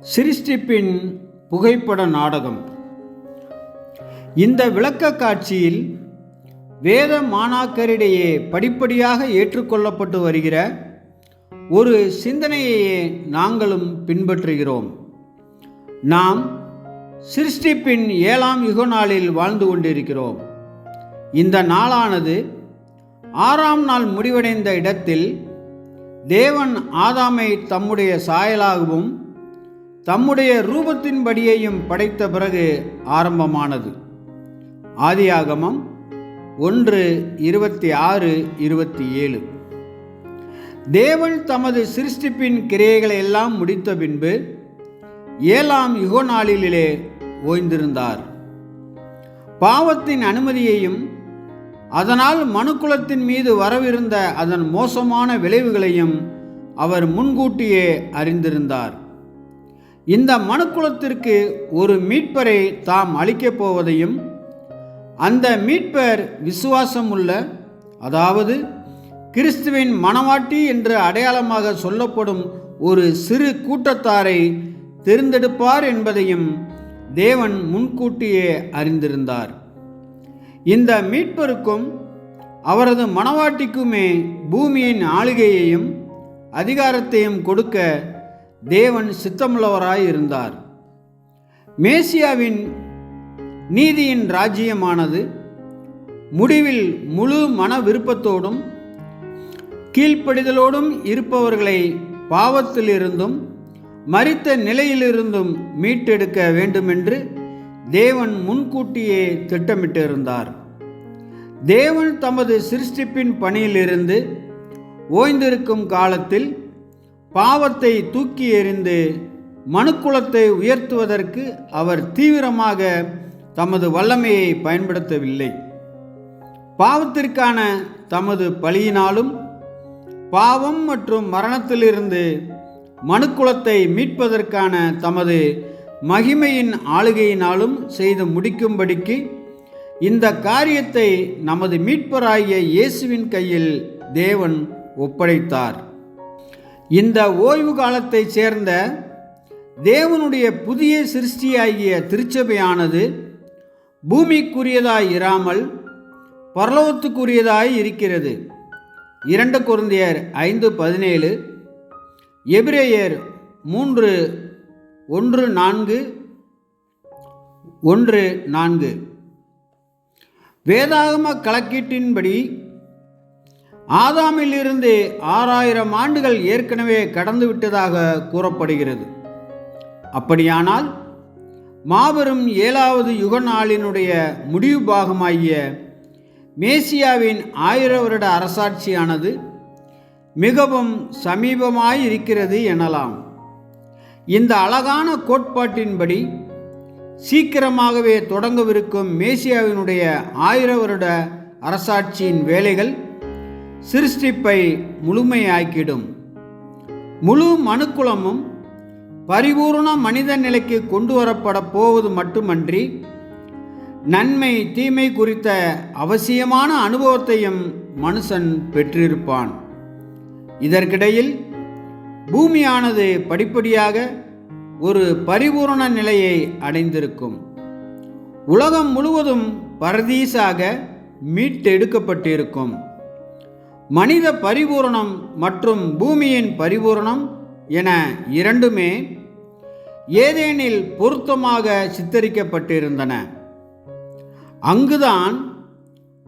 சிருஷ்டிப்பின் புகைப்பட நாடகம். இந்த விளக்க காட்சியில் வேத மாணாக்கரிடையே படிப்படியாக ஏற்றுக்கொள்ளப்பட்டு வருகிற ஒரு சிந்தனையையே நாங்களும் பின்பற்றுகிறோம். நாம் சிருஷ்டிப்பின் ஏழாம் யுக நாளில் வாழ்ந்து கொண்டிருக்கிறோம். இந்த நாளானது ஆறாம் நாள் முடிவடைந்த இடத்தில் தேவன் ஆதாமை தம்முடைய சாயலாகவும் தம்முடைய ரூபத்தின்படியையும் படைத்த பிறகு ஆரம்பமானது. ஆதியாகமம் ஒன்று இருபத்தி ஆறு இருபத்தி ஏழு. தேவன் தமது சிருஷ்டிப்பின் கிரியைகளை எல்லாம் முடித்த பின்பு ஏழாம் யுகோ நாளிலே ஓய்ந்திருந்தார். பாவத்தின் அனுமதியையும் அதனால் மனுக்குலத்தின் மீது வரவிருந்த அதன் மோசமான விளைவுகளையும் அவர் முன்கூட்டியே அறிந்திருந்தார். இந்த மனுக்குலத்திற்கு ஒரு மீட்பரை தாம் அளிக்கப் போவதையும் அந்த மீட்பர் விசுவாசம் உள்ள அதாவது கிறிஸ்துவின் மணவாட்டி என்று அடையாளமாக சொல்லப்படும் ஒரு சிறு கூட்டத்தாரை தேர்ந்தெடுப்பார் என்பதையும் தேவன் முன்கூட்டியே அறிந்திருந்தார். இந்த மீட்பருக்கும் அவரது மணவாட்டிக்குமே பூமியின் ஆளுகையையும் அதிகாரத்தையும் கொடுக்க தேவன் சித்தமுள்ளவராய் இருந்தார். மேசியாவின் நீதியின் ராஜ்யமானது முடிவில் முழு மன விருப்பத்தோடும் கீழ்ப்படிதலோடும் இருப்பவர்களை பாவத்திலிருந்தும் மறித்த நிலையிலிருந்தும் மீட்டெடுக்க வேண்டுமென்று தேவன் முன்கூட்டியே திட்டமிட்டிருந்தார். தேவன் தமது சிருஷ்டிப்பின் பணியிலிருந்து ஓய்ந்திருக்கும் காலத்தில் பாவத்தை தூக்கி எறிந்து மனுக்குலத்தை உயர்த்துவதற்கு அவர் தீவிரமாக தமது வல்லமையை பயன்படுத்தவில்லை. பாவத்திற்கான தமது பலியினாலும் பாவம் மற்றும் மரணத்திலிருந்து மனுக்குலத்தை மீட்பதற்கான தமது மகிமையின் ஆளுகையினாலும் செய்து முடிக்கும்படிக்கு இந்த காரியத்தை நமது மீட்பராகிய இயேசுவின் கையில் தேவன் ஒப்படைத்தார். இந்த ஓய்வு காலத்தை சேர்ந்த தேவனுடைய புதிய சிருஷ்டியாகிய திருச்சபையானது பூமிக்குரியதாய் இராமல் பரலோகத்துக்குரியதாய் இருக்கிறது. இரண்டு குருந்தியர் ஐந்து பதினேழு எபிரேயர் மூன்று ஒன்று நான்கு ஒன்று நான்கு. வேதாகம கலக்கீட்டின்படி ஆதாமில் இருந்து ஆறாயிரம் ஆண்டுகள் ஏற்கனவே கடந்துவிட்டதாக கூறப்படுகிறது. அப்படியானால் மாபெரும் ஏழாவது யுக நாளினுடைய முடிவு பாகமாகிய மேசியாவின் ஆயிர வருட அரசாட்சியானது மிகவும் சமீபமாயிருக்கிறது எனலாம். இந்த அழகான கோட்பாட்டின்படி சீக்கிரமாகவே தொடங்கவிருக்கும் மேசியாவினுடைய ஆயிர வருட அரசாட்சியின் வேலைகள் சிருஷ்டிப்பை முழுமையாக்கிடும். முழு மனுக்குலமும் பரிபூர்ண மனித நிலைக்கு கொண்டு வரப்பட போவது மட்டுமன்றி நன்மை தீமை குறித்த அவசியமான அனுபவத்தையும் மனுஷன் பெற்றிருப்பான். இதற்கிடையில் பூமியானது படிப்படியாக ஒரு பரிபூரண நிலையை அடைந்திருக்கும். உலகம் முழுவதும் பரதீசாக மீட்டெடுக்கப்பட்டிருக்கும். மனித பரிபூரணம் மற்றும் பூமியின் பரிபூரணம் என இரண்டுமே ஏதேனில் பொருத்தமாக சித்தரிக்கப்பட்டிருந்தன. அங்குதான்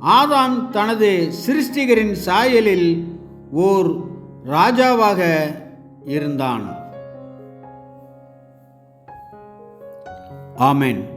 ஆதாம் தனது சிருஷ்டிகரின் சாயலில் ஓர் ராஜாவாக இருந்தான். ஆமேன்.